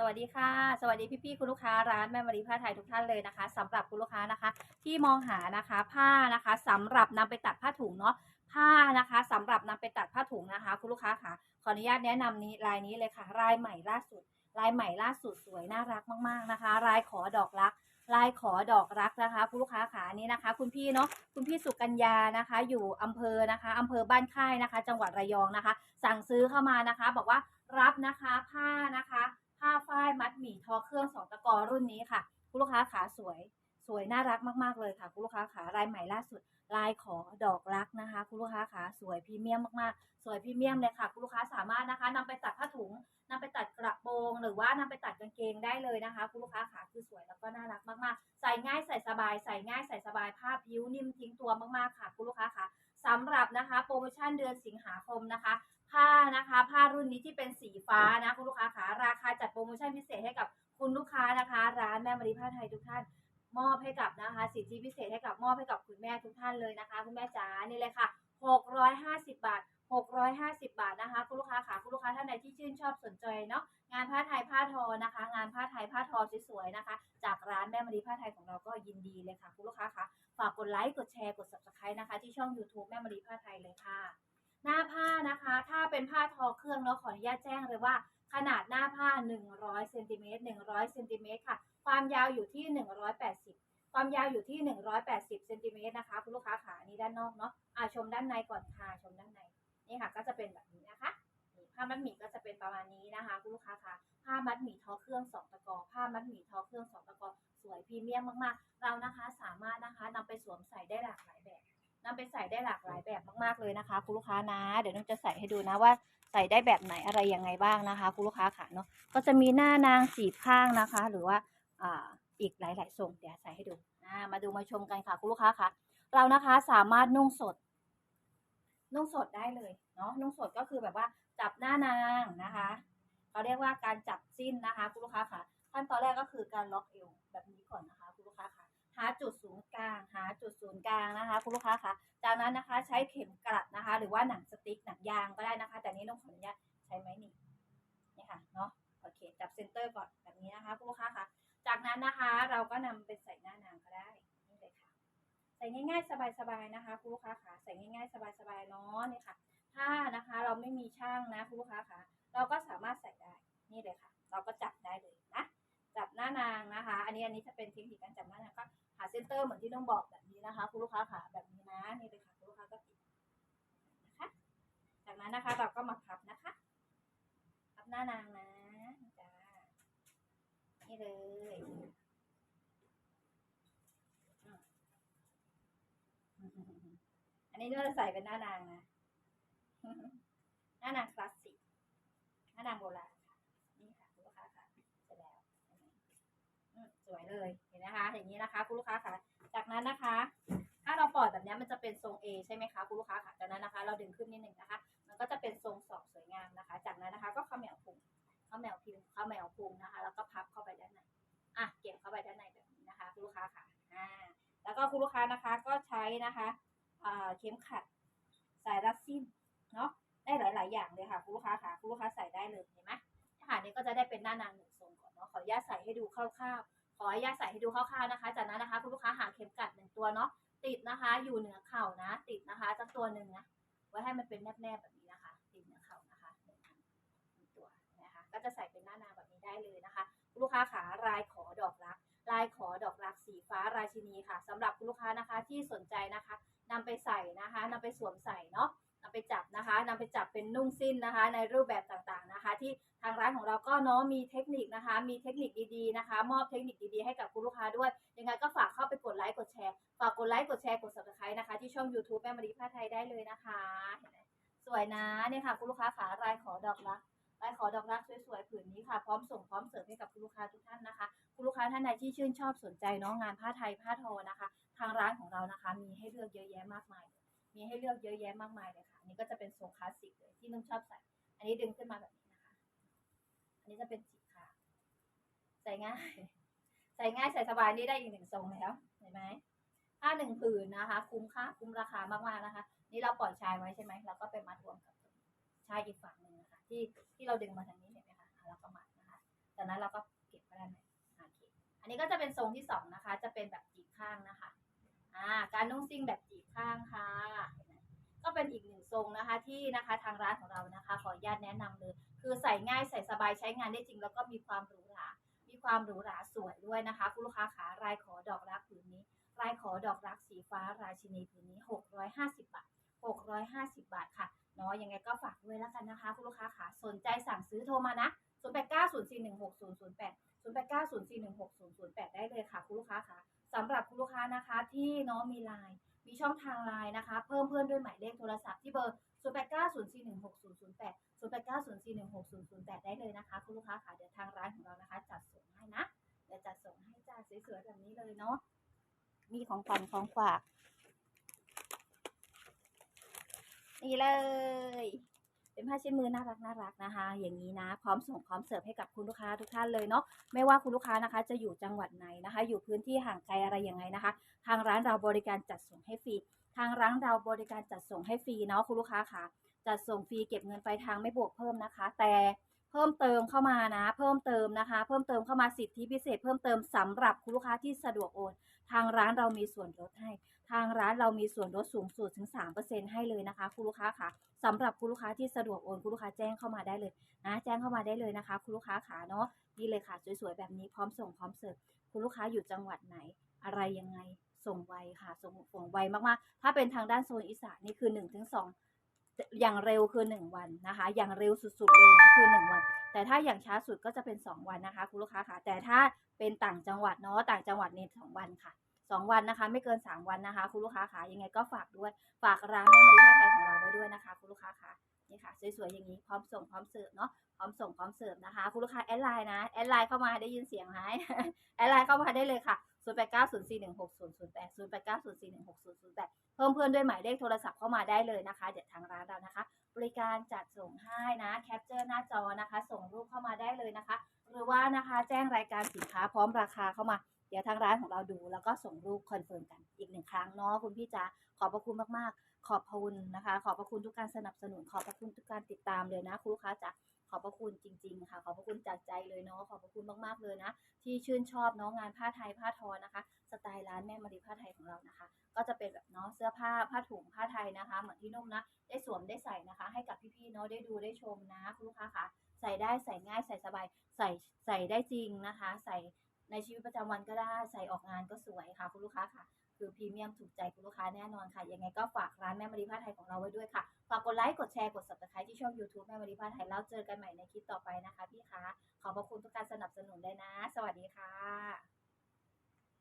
สวัสดีค่ะ สวัสดีพี่ๆคุณลูกค้าร้านแม่มารีผ้าไทยทุกท่านเลยนะคะสำหรับคุณลูกค้านะคะ ที่มองหานะคะผ้านะคะสำหรับนำไปตัดผ้าถุงเนาะผ้านะคะสำหรับนำไปตัดผ้าถุงนะคะ คุณลูกค้าค่ะขออนุญาตแนะนำนี้ลายนี้เลยค่ะ ลายใหม่ล่าสุด ลายใหม่ล่าสุดสวยน่ารักมากๆนะคะ ลายขอดอกรัก ลายขอดอกรักนะคะคุณลูกค้าขานี้นะคะ คุณพี่เนาะคุณพี่สุกัญญานะคะ อยู่อำเภอนะคะอำเภอบ้านค่ายนะคะ จังหวัดระยองนะคะ สั่งซื้อเข้ามานะคะ บอกว่ารับนะคะผ้านะคะ ทอเครื่องสองตะกอรุ่นนี้ค่ะ คุณลูกค้าขาสวย สวยน่ารักมากๆเลยค่ะ คุณลูกค้าขาลายใหม่ล่าสุด ลายขอดอกรักนะคะ คุณลูกค้าขาสวยพรีเมียมมากๆ สวยพรีเมียมเลยค่ะ คุณลูกค้าสามารถนะคะนำไปตัดผ้าถุงนำไปตัดกระโปรงหรือว่านำไปตัดกางเกงได้เลยนะคะ คุณลูกค้าขาคือสวยแล้วก็น่ารักมากๆ ใส่ง่ายใส่สบาย ใส่ง่ายใส่สบายผ้าผิวนิ่มทิ้งตัวมากๆค่ะ คุณลูกค้าค่ะ สำหรับนะคะโปรโมชั่นเดือนสิงหาคมนะคะ ผ้านะคะผ้ารุ่นนี้ที่เป็นสีฟ้านะคุณลูกค้าขาราคาจัดโปรโมชั่นพิเศษให้กับคุณลูกค้านะคะ ร้านแม่มารีผ้าไทยทุกท่านมอบให้กับนะคะสิทธิพิเศษให้กับมอบให้กับคุณแม่ทุกท่านเลยนะคะ คุณแม่จ๋านี่เลยค่ะ 650 บาท 650 บาทนะคะคุณลูกค้าค่ะคุณลูกค้าท่านใดที่ชื่นชอบสนใจเนาะงานผ้าไทยผ้าทอนะคะ งานผ้าไทยผ้าทอสวยๆนะคะ จากร้านแม่มารีผ้าไทยของเราก็ยินดีเลยค่ะคุณลูกค้าค่ะฝากกดไลค์กดแชร์กด subscribe นะคะ ที่ช่อง YouTube แม่มารีผ้าไทยเลยค่ะ หน้าผ้านะคะ ถ้าเป็นผ้าทอเครื่องเนาะขออนุญาตแจ้งเลยว่า ขนาดหน้าผ้า 100เซนติเมตร100เซนติเมตรค่ะ ความยาวอยู่ที่ 180ความยาวอยู่ที่ 180เซนติเมตรนะคะ คุณลูกค้าขาอันนี้ด้านนอกเนาะอ่าชมด้านในก่อนค่ะ ชมด้านใน นี่ค่ะก็จะเป็นแบบนี้นะคะนี่ผ้ามัดหมี่ก็จะเป็นประมาณนี้นะคะคุณลูกค้าคะผ้ามัดหมี่ทอเครื่องสองตะกอผ้ามัดหมี่ทอเครื่องสองตะกอสวยพรีเมียมมากๆ เรานะคะสามารถนะคะนำไปสวมใส่ได้หลากหลายแบบนำไปใส่ได้หลากหลายแบบมากๆเลยนะคะคุณลูกค้านะ เดี๋ยวน้องจะใส่ให้ดูนะว่าใส่ได้แบบไหนอะไรยังไงบ้างนะคะคุณลูกค้าค่ะเนาะก็จะมีหน้านางสีข้างนะคะ หรือว่าอ่าอีกหลายๆทรงเดี๋ยวใส่ให้ดูมาดูมาชมกันค่ะคุณลูกค้าค่ะเรานะคะสามารถนุ่งสด นุ่งสดได้เลยเนาะนุ่งสดก็คือแบบว่าจับหน้านางนะคะเขาเรียกว่าการจับสิ้นนะคะคุณลูกค้าค่ะ ขั้นตอนแรกก็คือการล็อกเอวแบบนี้ก่อนนะคะคุณลูกค้าค่ะ หาจุดศูนย์กลางหาจุดศูนย์กลางนะคะคุณลูกค้าค่ะ จากนั้นนะคะใช้เข็มกลัดนะคะ หรือว่าหนังสติ๊กหนังยางก็ได้นะคะ แต่นี้ต้องขออนุญาตใช้ไม้หนีบนี่ค่ะเนาะโอเคจับเซนเตอร์ก่อนแบบนี้นะคะคุณลูกค้าค่ะ จากนั้นนะคะเราก็นำไปใส่หน้านางก็ได้นี่เลยค่ะ ใส่ง่าย ๆ สบายๆนะคะคุณลูกค้าค่ะใส่ง่าย ๆ สบายๆเนาะนี่ค่ะ ถ้านะคะเราไม่มีช่างนะคุณลูกค้าค่ะเราก็สามารถใส่ได้นี่เลยค่ะ เราก็จับได้เลยนะจับหน้านางนะคะ อันนี้อันนี้จะเป็นเทคนิคการจับหน้านางก็หาเซนเตอร์เหมือนที่ต้องบอกแบบนี้นะคะคุณลูกค้าค่ะแบบนี้นะนี่เลยค่ะคุณลูกค้าก็ติดนะคะ จากนั้นนะคะเราก็มาพับนะคะพับหน้านางนะจ้านี่เลยอืมันนี้เราจะใส่เป็นหน้านางนะ หน้านางคลาสสิก หน้านางโบราณค่ะ นี่ค่ะคุณลูกค้าค่ะ เสร็จแล้วสวยเลย เห็นนะคะ อย่างนี้นะคะคุณลูกค้าค่ะ จากนั้นนะคะ ถ้าเราปล่อยแบบนี้มันจะเป็นทรง A ใช่ไหมคะคุณลูกค้าค่ะ จากนั้นนะคะ เราดึงขึ้นนิดหนึ่งนะคะ มันก็จะเป็นทรงสอบสวยงามนะคะ จากนั้นนะคะ ก็เขมวพุงเขมวพิมพ์เขมวพุงนะคะ แล้วก็พับเข้าไปด้านใน อะ เก็บเข้าไปด้านในแบบนี้นะคะคุณลูกค้าค่ะ อ่า แล้วก็คุณลูกค้านะคะ ก็ใช้นะคะ เข็มขัด สายรัดสิ้นเนาะได้หลาย ๆ อย่างเลยค่ะคุณลูกค้าค่ะคุณลูกค้าใส่ได้เลยเห็นไหมค่ะนี่ก็จะได้เป็นหน้านางหนึ่งทรงก่อนเนาะขออนุญาตใส่ให้ดูคร่าวๆขออนุญาตใส่ให้ดูคร่าวๆนะคะ จากนั้นนะคะคุณลูกค้าหาเข็มกัดหนึ่งตัวเนาะติดนะคะ อยู่เหนือเข่านะ ติดนะคะสักตัวหนึ่งนะไว้ให้มันเป็นแนบๆแบบนี้นะคะ ติดเหนือเข่านะคะหนึ่งตัวนะคะ ก็จะใส่เป็นหน้านางแบบนี้ได้เลยนะคะคุณลูกค้าขาลายขอดอกรัก ลายขอดอกรักสีฟ้าราชินีค่ะสำหรับคุณลูกค้านะคะที่สนใจนะคะนำไปใส่นะคะนำไปสวมใส่เนาะนำไปจับนะคะนำไปจับเป็นนุ่งสิ้นนะคะ ในรูปแบบต่างๆนะคะ ที่ทางร้านของเราก็เนาะมีเทคนิคนะคะ มีเทคนิคดีๆนะคะ มอบเทคนิคดีๆให้กับคุณลูกค้าด้วยยังไงก็ฝากเข้าไปกดไลค์กดแชร์ฝากกดไลค์กดแชร์กด subscribe นะคะ ที่ช่อง YouTube แม่มารีผ้าไทยได้เลยนะคะเห็นไหมสวยนะเนี่ยค่ะคุณลูกค้าขาลายขอดอกรักลายขอดอกรักสวยๆผืนนี้ค่ะพร้อมส่งพร้อมเสิร์ฟให้กับคุณลูกค้าทุกท่านนะคะคุณ ค้าท่านใดที่ชื่นชอบสนใจเนาะงานผ้าไทยผ้าทอนะคะ ทางร้านของเรานะคะ มีให้เลือกเยอะแยะมากมาย มีให้เลือกเยอะแยะมากมายเลยค่ะ อันนี้ก็จะเป็นทรงคลาสสิกเลยที่นุ่งชอบใส่ อันนี้ดึงขึ้นมาแบบนี้นะคะ อันนี้จะเป็นสีขาใส่ง่าย ใส่ง่ายใส่สบายนี่ได้อีกหนึ่งทรงแล้วเห็นไหมถ้าหนึ่งผืนนะคะ คุ้มค่าคุ้มราคามากๆนะคะ นี่เราปล่อยชายไว้ใช่ไหมเราก็ไปมัดรวมกับชายอีกฝั่งหนึ่งนะคะ ที่ที่เราดึงมาทางนี้เห็นไหมคะอะเราก็มัดนะคะจากนั้นเราก็เก็บก็ได้ไหมโอเคอั นนี้ก็จะเป็นทรงที่สองนะคะ จะเป็นแบบจีบข้างนะคะอ่าการนุ่งซิ่งแบบจีบข้างค่ะ ก็เป็นอีกหนึ่งทรงนะคะที่นะคะทางร้านของเรานะคะ ขออนุญาตแนะนำเลย คือใส่ง่ายใส่สบายใช้งานได้จริง แล้วก็มีความหรูหรา มีความหรูหราสวยด้วยนะคะ คุณลูกค้าขาลายขอดอกรักผืนนี้ลายขอดอกรักสีฟ้าราชินีผืนนี้ 650 บาท 650 บาทค่ะเนาะยังไงก็ฝากด้วยแล้วกันนะคะ คุณลูกค้าขาสนใจสั่งซื้อโทรมานะ 0890416008 0890416008 ได้เลยค่ะ คุณลูกค้าค่ะสำหรับคุณลูกค้านะคะที่น้องมีไลน์มีช่องทางไลน์นะคะ เพิ่มเพื่อนด้วยหมายเลขโทรศัพท์ที่เบอร์ 0890416008 0890416008 ได้เลยนะคะ คุณลูกค้าค่ะเดี๋ยวทางร้านของเรานะคะ จัดส่งให้นะเดี๋ยวจัดส่งให้จ้าสวยๆแบบนี้เลยเนาะมีของขวัญของฝากนี่เลย เป็นผ้าเช็ดมือน่ารักน่ารักนะคะ อย่างนี้นะ พร้อมส่งพร้อมเสิร์ฟให้กับคุณลูกค้าทุกท่านเลยเนาะไม่ว่าคุณลูกค้านะคะ จะอยู่จังหวัดไหนนะคะ อยู่พื้นที่ห่างไกลอะไรยังไงนะคะ ทางร้านเราบริการจัดส่งให้ฟรีทางร้านเราบริการจัดส่งให้ฟรีเนาะคุณลูกค้าค่ะจัดส่งฟรีเก็บเงินปลายทางไม่บวกเพิ่มนะคะ แต่ เพิ่มเติมเข้ามานะ เพิ่มเติมนะคะ เพิ่มเติมเข้ามาสิทธิพิเศษ เพิ่มเติมสำหรับคุณลูกค้าที่สะดวกโอน ทางร้านเรามีส่วนลดให้ ทางร้านเรามีส่วนลดสูงสุดถึง 3%ให้เลยนะคะ คุณลูกค้าค่ะสำหรับคุณลูกค้าที่สะดวกโอนคุณลูกค้าแจ้งเข้ามาได้เลยนะแจ้งเข้ามาได้เลยนะคะ คุณลูกค้าขาเนาะนี่เลยค่ะ สวยๆแบบนี้พร้อมส่งพร้อมเสิร์ฟคุณลูกค้าอยู่จังหวัดไหน อะไรยังไงส่งไวค่ะส่งส่งไวมากๆ ถ้าเป็นทางด้านโซนอีสานนี่คือ1นถึงส อย่างเร็วคือ 1 วันนะคะ อย่างเร็วสุดๆเลยนะคือ 1 วัน แต่ถ้าอย่างช้าสุดก็จะเป็น 2 วันนะคะ คุณลูกค้าค่ะ แต่ถ้าเป็นต่างจังหวัดเนาะต่างจังหวัดเนี่สองวันค่ะสองวันนะคะ ไม่เกินสามวันนะคะ คุณลูกค้าค่ะยังไงก็ฝากด้วยฝากร้านแม่มารีผ้าไทยของเราไว้ด้วยนะคะ คุณลูกค้าค่ะนี่ค่ะสวยๆอย่างนี้พร้อมส่งพร้อมเสิร์ฟเนาะพร้อมส่งพร้อมเสิร์ฟนะคะ คุณลูกค้าแอดไลน์นะแอดไลน์เข้ามาได้ยินเสียงไหมแอดไลน์เข้ามาได้เลยค่ะ 0 8 9 0 4 1 6 0 0 8 0 8 9 0 4 1 6 0 0 8 เพิ่มเพื่อนด้วยหมายเลขโทรศัพท์เข้ามาได้เลยนะคะ เดี๋ยวทางร้านเรานะคะ บริการจัดส่งให้นะแคปเจอร์หน้าจอนะคะ ส่งรูปเข้ามาได้เลยนะคะ หรือว่านะคะแจ้งรายการสินค้าพร้อมราคาเข้ามาเดี๋ยวทางร้านของเราดูแล้วก็ส่งรูปคอนเฟิร์มกันอีกหนึ่งครั้งเนาะคุณพี่จ๋าขอบพระคุณมากๆ ขอบพระคุณนะคะ ขอบพระคุณทุกการสนับสนุน ขอบพระคุณทุกการติดตามเลยนะคุณลูกค้าจ๋า ขอบพระคุณจริง ๆ ค่ะ ขอบพระคุณจากใจเลยเนาะขอบพระคุณมากๆเลยนะ ที่ชื่นชอบเนาะงานผ้าไทยผ้าทอนะคะ สไตล์ร้านแม่มารีผ้าไทยของเรานะคะ ก็จะเป็นแบบเนาะเสื้อผ้าผ้าถุงผ้าไทยนะคะ เหมือนที่นุ่มนะได้สวมได้ใส่นะคะ ให้กับพี่ๆเนาะได้ดูได้ชมนะคุณลูกค้าค่ะใส่ได้ใส่ง่ายใส่สบายใส่ใส่ได้จริงนะคะ ใส่ ในชีวิตประจำวันก็ได้ใส่ออกงานก็สวยค่ะ คุณลูกค้าค่ะ คือพรีเมียมถูกใจคุณลูกค้าแน่นอนค่ะ ยังไงก็ฝากร้านแม่มารีผ้าไทยของเราไว้ด้วยค่ะ ฝากกดไลค์กดแชร์กด subscribe ที่ช่อง YouTube แม่มารีผ้าไทยแล้วเจอกันใหม่ในคลิปต่อไปนะคะพี่คะขอบพระคุณทุกการสนับสนุนเลยนะ สวัสดีค่ะ